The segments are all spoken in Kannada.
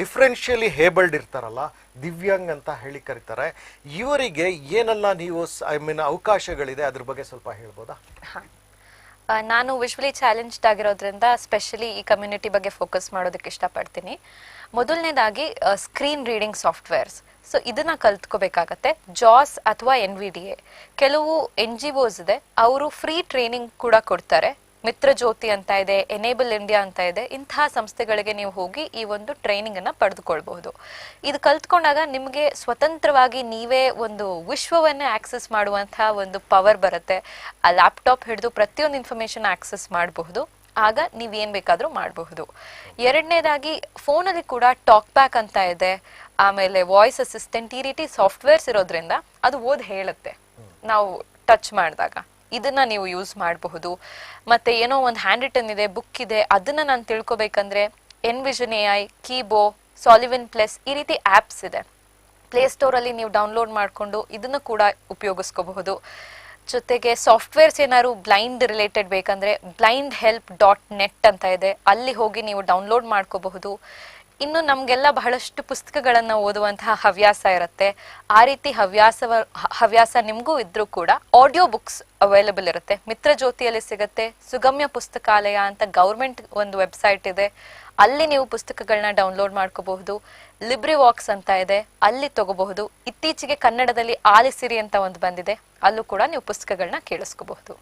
ಡಿಫ್ರೆನ್ಷಿಯಲಿ ಹೇಬಲ್ಡ್ ಇರ್ತಾರಲ್ಲ, ದಿವ್ಯಾಂಗ್ ಅಂತ ಹೇಳಿ ಕರೀತಾರೆ. ಇವರಿಗೆ ಏನೆಲ್ಲ ನೀವು ಐ ಮೀನ್ ಅವಕಾಶಗಳಿದೆ, ಅದ್ರ ಬಗ್ಗೆ ಸ್ವಲ್ಪ ಹೇಳ್ಬೋದಾ? ನಾನು ವಿಶ್ವಲಿ ಚಾಲೆಂಜ್ಡ್ ಆಗಿರೋದ್ರಿಂದ ಸ್ಪೆಷಲಿ ಈ ಕಮ್ಯುನಿಟಿ ಬಗ್ಗೆ ಫೋಕಸ್ ಮಾಡೋದಕ್ಕೆ ಇಷ್ಟಪಡ್ತೀನಿ. ಮೊದಲನೇದಾಗಿ ಸ್ಕ್ರೀನ್ ರೀಡಿಂಗ್ ಸಾಫ್ಟ್ವೇರ್ಸ್ ಸೊ ಇದನ್ನ ಕಲ್ತ್ಕೋಬೇಕಾಗತ್ತೆ. ಜಾಸ್ ಅಥವಾ ಎನ್ ವಿ ಡಿ ಎ ಕೆಲವು ಎನ್ ಜಿ ಓಸ್ ಇದೆ. ಅವರು ಫ್ರೀ ಟ್ರೈನಿಂಗ್ ಕೂಡ ಕೊಡ್ತಾರೆ. ಮಿತ್ರ ಜ್ಯೋತಿ ಅಂತ ಇದೆ ಎನೇಬಲ್ ಇಂಡಿಯಾ ಅಂತ ಇದೆ, ಇಂತಹ ಸಂಸ್ಥೆಗಳಿಗೆ ನೀವು ಹೋಗಿ ಈ ಒಂದು ಟ್ರೈನಿಂಗ್ ಅನ್ನ ಪಡೆದುಕೊಳ್ಬಹುದು. ಇದು ಕಲ್ತ್ಕೊಂಡಾಗ ನಿಮಗೆ ಸ್ವತಂತ್ರವಾಗಿ ನೀವೇ ಒಂದು ವಿಶ್ವವನ್ನೇ ಆಕ್ಸೆಸ್ ಮಾಡುವಂತಹ ಒಂದು ಪವರ್ ಬರುತ್ತೆ. ಆ ಲ್ಯಾಪ್ಟಾಪ್ ಹಿಡಿದು ಪ್ರತಿಯೊಂದು ಇನ್ಫಾರ್ಮೇಶನ್ ಆಕ್ಸೆಸ್ ಮಾಡಬಹುದು. ಆಗ ನೀವೇನ್ ಬೇಕಾದ್ರೂ ಮಾಡಬಹುದು. ಎರಡನೇದಾಗಿ ಫೋನಲ್ಲಿ ಕೂಡ ಟಾಕ್ ಬ್ಯಾಕ್ ಅಂತ ಇದೆ. ಆಮೇಲೆ ವಾಯ್ಸ್ ಅಸಿಸ್ಟೆಂಟ್ ಈ ರೀತಿ ಸಾಫ್ಟ್ವೇರ್ಸ್ ಇರೋದ್ರಿಂದ ಅದು ಓದ್ ಹೇಳುತ್ತೆ. ನಾವು ಟಚ್ ಮಾಡಿದಾಗ. ಇದನ್ನ ನೀವು ಯೂಸ್ ಮಾಡಬಹುದು. ಮತ್ತೆ ಏನೋ ಒಂದು ಹ್ಯಾಂಡ್ ರಿಟನ್ ಇದೆ ಬುಕ್ ಇದೆ, ಅದನ್ನ ನಾನು ತಿಳ್ಕೊಬೇಕಂದ್ರೆ ಎನ್ವಿಷನ್ ಎ ಐ ಕೀಬೋ ಸಾಲಿವಿನ್ ಪ್ಲಸ್ ಈ ರೀತಿ ಆಪ್ಸ್ ಇದೆ. ಪ್ಲೇಸ್ಟೋರ್ ಅಲ್ಲಿ ನೀವು ಡೌನ್ಲೋಡ್ ಮಾಡಿಕೊಂಡು ಇದನ್ನು ಕೂಡ ಉಪಯೋಗಿಸ್ಕೋಬಹುದು. ಜೊತೆಗೆ ಸಾಫ್ಟ್ವೇರ್ಸ್ ಏನಾದ್ರು ಬ್ಲೈಂಡ್ ರಿಲೇಟೆಡ್ ಬೇಕಂದ್ರೆ ಬ್ಲೈಂಡ್ ಹೆಲ್ಪ್ ಡಾಟ್ ನೆಟ್ ಅಂತ ಇದೆ. ಅಲ್ಲಿ ಹೋಗಿ ನೀವು ಡೌನ್ಲೋಡ್ ಮಾಡ್ಕೋಬಹುದು. ಇನ್ನು ನಮ್ಗೆಲ್ಲ ಬಹಳಷ್ಟು ಪುಸ್ತಕಗಳನ್ನ ಓದುವಂತಹ ಹವ್ಯಾಸ ಇರುತ್ತೆ. ಆ ರೀತಿ ಹವ್ಯಾಸವ, ಹವ್ಯಾಸ ನಿಮಗೂ ಇದ್ರೂ ಕೂಡ ಆಡಿಯೋ ಬುಕ್ಸ್ ಅವೈಲಬಲ್ ಇರುತ್ತೆ. ಮಿತ್ರ ಜ್ಯೋತಿಯಲ್ಲಿ ಸಿಗುತ್ತೆ, ಸುಗಮ್ಯ ಪುಸ್ತಕಾಲಯ ಅಂತ ಗೌರ್ಮೆಂಟ್ ಒಂದು ವೆಬ್ಸೈಟ್ ಇದೆ. ಅಲ್ಲಿ ನೀವು ಪುಸ್ತಕಗಳನ್ನ ಡೌನ್ಲೋಡ್ ಮಾಡ್ಕೋಬಹುದು. ಲಿಬ್ರಿ ವಾಕ್ಸ್ ಅಂತ ಇದೆ, ಅಲ್ಲಿ ತಗೋಬಹುದು. ಇತ್ತೀಚೆಗೆ ಕನ್ನಡದಲ್ಲಿ ಆಲಿಸಿರಿ ಅಂತ ಒಂದು ಬಂದಿದೆ, ಅಲ್ಲೂ ಕೂಡ ನೀವು ಪುಸ್ತಕಗಳನ್ನ ಕೇಳಿಸ್ಕೋಬಹುದು.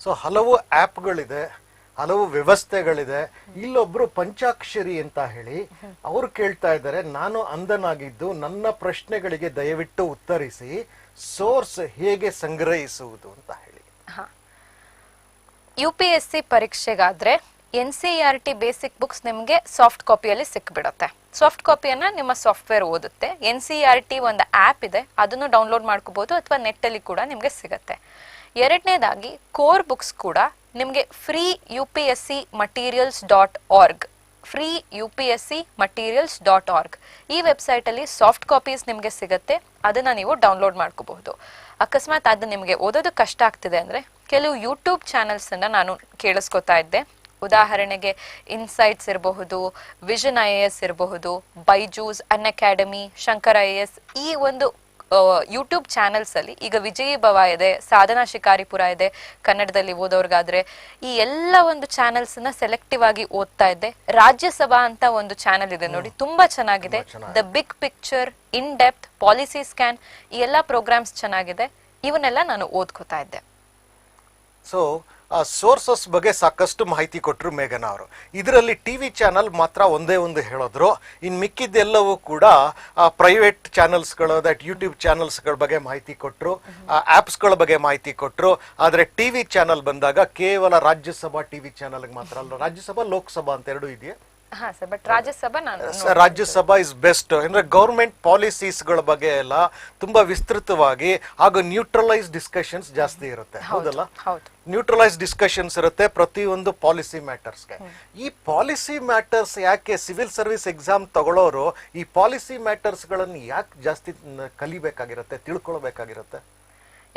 ಸೊ ಹಲವು ಆ್ಯಪ್ಗಳಿದೆ ಹಲವು ವ್ಯವಸ್ಥೆಗಳಿದೆ. ಇಲ್ಲೊಬ್ರು ಪಂಚಾಕ್ಷರಿ ಅಂತ ಹೇಳಿ ಅವ್ರು ಕೇಳ್ತಾ ಇದ್ದಾರೆ, ನಾನು ಅಂಧನಾಗಿದ್ದು ನನ್ನ ಪ್ರಶ್ನೆಗಳಿಗೆ ದಯವಿಟ್ಟು ಉತ್ತರಿಸಿ, ಸೋರ್ಸ್ ಹೇಗೆ ಸಂಗ್ರಹಿಸುವುದು? ಅಂತ ಹೇಳಿ. U P S C ಪರೀಕ್ಷೆಗಾದ್ರೆ N C R T basic books ನಿಮಗೆ ಸಾಫ್ಟ್ ಕಾಪಿಯಲ್ಲಿ ಸಿಕ್ಬಿಡುತ್ತೆ. ಸಾಫ್ಟ್ ಕಾಪಿಯನ್ನ ನಿಮ್ಮ ಸಾಫ್ಟ್ವೇರ್ ಓದುತ್ತೆ. ಎನ್ ಸಿ ಆರ್ ಟಿ ಒಂದು ಆ್ಯಪ್ ಇದೆ, ಅದನ್ನು ಡೌನ್ಲೋಡ್ ಮಾಡ್ಕೋಬಹುದು ಅಥವಾ ನೆಟ್ಟಲ್ಲಿ ಕೂಡ ನಿಮಗೆ ಸಿಗುತ್ತೆ. ಎರಡನೇದಾಗಿ ಕೋರ್ ಬುಕ್ಸ್ ಕೂಡ ನಿಮಗೆ free U P S C materials dot org free U P S C materials dot org ಈ ವೆಬ್ಸೈಟಲ್ಲಿ ಸಾಫ್ಟ್ ಕಾಪೀಸ್ ನಿಮಗೆ ಸಿಗುತ್ತೆ, ಅದನ್ನು ನೀವು ಡೌನ್ಲೋಡ್ ಮಾಡ್ಕೋಬಹುದು. ಅಕಸ್ಮಾತ್ ಅದು ನಿಮಗೆ ಓದೋದು ಕಷ್ಟ ಆಗ್ತಿದೆ ಅಂದರೆ, ಕೆಲವು ಯೂಟ್ಯೂಬ್ ಚಾನೆಲ್ಸ್ ಅನ್ನ ನಾನು ಕೇಳಿಸ್ಕೊತಾ ಇದ್ದೆ. ಉದಾಹರಣೆಗೆ ಇನ್ಸೈಟ್ಸ್ ಇರಬಹುದು ವಿಷನ್ ಐ ಎ ಎಸ್ ಇರಬಹುದು Byju's Unacademy Shankar I A S ಈ ಒಂದು ಯೂಟ್ಯೂಬ್ ಚಾನೆಲ್ಸ್ ಅಲ್ಲಿ ಈಗ ವಿಜಯಿ ಭವ ಇದೆ ಸಾಧನಾ ಶಿಕಾರಿಪುರ ಇದೆ ಕನ್ನಡದಲ್ಲಿ ಓದೋರ್ಗಾದ್ರೆ ಈ ಎಲ್ಲ ಒಂದು ಚಾನೆಲ್ಸ್ನ ಸೆಲೆಕ್ಟಿವ್ ಆಗಿ ಓದ್ತಾ ಇದ್ದೆ. ರಾಜ್ಯಸಭಾ ಅಂತ ಒಂದು ಚಾನೆಲ್ ಇದೆ ನೋಡಿ ತುಂಬಾ ಚೆನ್ನಾಗಿದೆ. The big picture in depth policy scan ಈ ಎಲ್ಲಾ ಪ್ರೋಗ್ರಾಮ್ಸ್ ಚೆನ್ನಾಗಿದೆ. ಇವನ್ನೆಲ್ಲ ನಾನು ಓದ್ಕೋತಾ ಇದ್ದೆ. ಸೊ ಆ ಸೋರ್ಸಸ್ ಬಗ್ಗೆ ಸಾಕಷ್ಟು ಮಾಹಿತಿ ಕೊಟ್ಟರು ಮೇಘನಾ ಅವರು. ಇದರಲ್ಲಿ ಟಿವಿ ಚಾನಲ್ ಮಾತ್ರ ಒಂದೇ ಒಂದು ಹೇಳಿದ್ರು. ಇನ್ನು ಮಿಕ್ಕಿದ್ದೆಲ್ಲವೂ ಕೂಡ ಪ್ರೈವೇಟ್ ಚಾನಲ್ಸ್ಗಳು ದಟ್ ಯೂಟ್ಯೂಬ್ ಚಾನಲ್ಸ್ಗಳ ಬಗ್ಗೆ ಮಾಹಿತಿ ಕೊಟ್ಟರು ಆ್ಯಪ್ಸ್ಗಳ ಬಗ್ಗೆ ಮಾಹಿತಿ ಕೊಟ್ಟರು ಆದರೆ ಟಿವಿ ಚಾನಲ್ ಬಂದಾಗ ಕೇವಲ ರಾಜ್ಯಸಭಾ ಟಿವಿ ಚಾನಲ್ಗೆ ಮಾತ್ರ ಅಲ್ಲ ರಾಜ್ಯಸಭಾ ಲೋಕಸಭಾ ಅಂತ ಎರಡು ಇದೆಯಾ? ಹಾ ಸರ್ ಬಟ್ ರಾಜ್ಯಸಭಾ ನಾನು ಸ- ರಾಜ್ಯಸಭಾ ಇಸ್ ಬೆಸ್ಟ್ ಅಂದ್ರೆ ಗೌರ್ಮೆಂಟ್ ಪಾಲಿಸೀಸ್ಗಳ ಬಗ್ಗೆ ಎಲ್ಲ ತುಂಬಾ ವಿಸ್ತೃತವಾಗಿ ಹಾಗೂ ನ್ಯೂಟ್ರಲೈಸ್ ಡಿಸ್ಕಷನ್ಸ್ ಜಾಸ್ತಿ ಇರುತ್ತೆ. ಹೌದಲ್ಲ? ಹೌದು. ನ್ಯೂಟ್ರಲೈಸ್ ಡಿಸ್ಕಷನ್ಸ್ ಇರುತ್ತೆ ಪ್ರತಿಯೊಂದು ಪಾಲಿಸಿ ಮ್ಯಾಟರ್ಸ್ಗೆ ಈ ಪಾಲಿಸಿ ಮ್ಯಾಟರ್ಸ್ ಯಾಕೆ ಸಿವಿಲ್ ಸರ್ವಿಸ್ ಎಕ್ಸಾಮ್ ತಗೊಳ್ಳೋರು ಈ ಪಾಲಿಸಿ ಮ್ಯಾಟರ್ಸ್ಗಳನ್ನು ಯಾಕೆ ಜಾಸ್ತಿ ಕಲಿಬೇಕಾಗಿರುತ್ತೆ ತಿಳ್ಕೊಳ್ಬೇಕಾಗಿರುತ್ತೆ?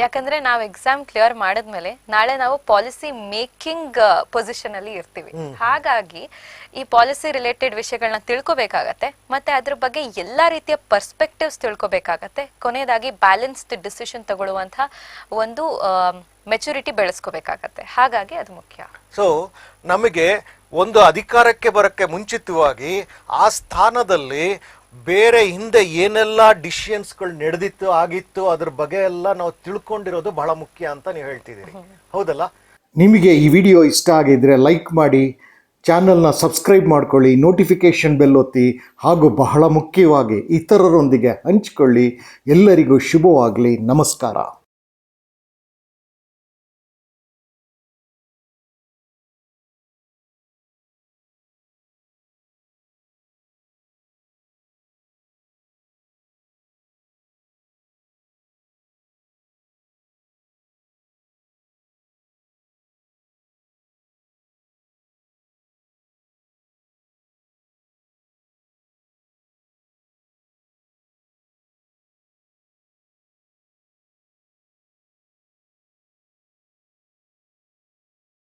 ಯಾಕಂದ್ರೆ ನಾವು ಎಕ್ಸಾಮ್ ಕ್ಲಿಯರ್ ಮಾಡಿದ್ಮೇಲೆ ನಾಳೆ ನಾವು ಪಾಲಿಸಿ ಮೇಕಿಂಗ್ ಪೊಸಿಷನ್ ಅಲ್ಲಿ ಇರ್ತೀವಿ. ಹಾಗಾಗಿ ಈ ಪಾಲಿಸಿ ರಿಲೇಟೆಡ್ ವಿಷಯಗಳನ್ನ ತಿಳ್ಕೊಬೇಕಾಗತ್ತೆ ಮತ್ತೆ ಅದ್ರ ಬಗ್ಗೆ ಎಲ್ಲಾ ರೀತಿಯ ಪರ್ಸ್ಪೆಕ್ಟಿವ್ಸ್ ತಿಳ್ಕೊಬೇಕಾಗತ್ತೆ. ಕೊನೆಯದಾಗಿ ಬ್ಯಾಲೆನ್ಸ್ಡ್ ಡಿಸಿಷನ್ ತಗೊಳ್ಳುವಂತಹ ಒಂದು ಮೆಚುರಿಟಿ ಬೆಳೆಸ್ಕೋಬೇಕಾಗತ್ತೆ. ಹಾಗಾಗಿ ಅದು ಮುಖ್ಯ. ಸೊ ನಮಗೆ ಒಂದು ಅಧಿಕಾರಕ್ಕೆ ಬರಕ್ಕೆ ಮುಂಚಿತವಾಗಿ ಆ ಸ್ಥಾನದಲ್ಲಿ ಬೇರೆ ಹಿಂದೆ ಏನೆಲ್ಲ ಡಿಸಿಷನ್ಸ್ಗಳು ನಡೆದಿತ್ತು, ಆಗಿತ್ತು, ಅದ್ರ ಬಗ್ಗೆ ಎಲ್ಲ ನಾವು ತಿಳ್ಕೊಂಡಿರೋದು ಬಹಳ ಮುಖ್ಯ ಅಂತ ನೀವು ಹೇಳ್ತಿದ್ದೀರಿ. ಹೌದಲ್ಲ? ನಿಮಗೆ ಈ ವಿಡಿಯೋ ಇಷ್ಟ ಆಗಿದ್ರೆ ಲೈಕ್ ಮಾಡಿ ಚಾನಲ್ನ ಸಬ್ಸ್ಕ್ರೈಬ್ ಮಾಡ್ಕೊಳ್ಳಿ ನೋಟಿಫಿಕೇಷನ್ ಬೆಲ್ ಒತ್ತಿ, ಹಾಗೂ ಬಹಳ ಮುಖ್ಯವಾಗಿ ಇತರರೊಂದಿಗೆ ಹಂಚಿಕೊಳ್ಳಿ. ಎಲ್ಲರಿಗೂ ಶುಭವಾಗಲಿ. ನಮಸ್ಕಾರ.